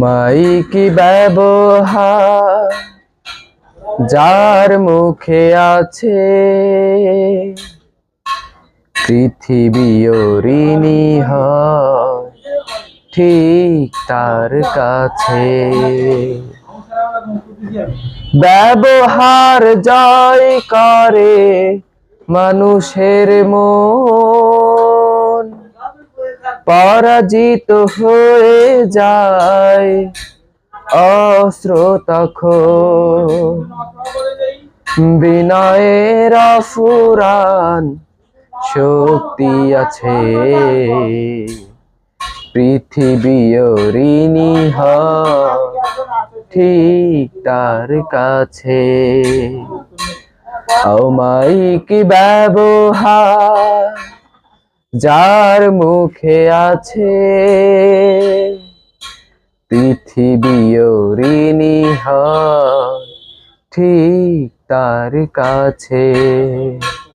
মাইকি ব্যবহার যার মুখে আছে পৃথিবী ঋণী ঠিক তার কাছে। ব্যবহার জয় করে মানুষের মন। পরাজিত হয়ে যায়। অস্ত্র বিনয়ের ফুরান শক্তি আছে। পৃথিবী ঋণী ঠিক তার কাছে। অমাইক ব্যবহার যার মুখে আছে পৃথিবী ঋণী হয় ঠিক তার কাছে।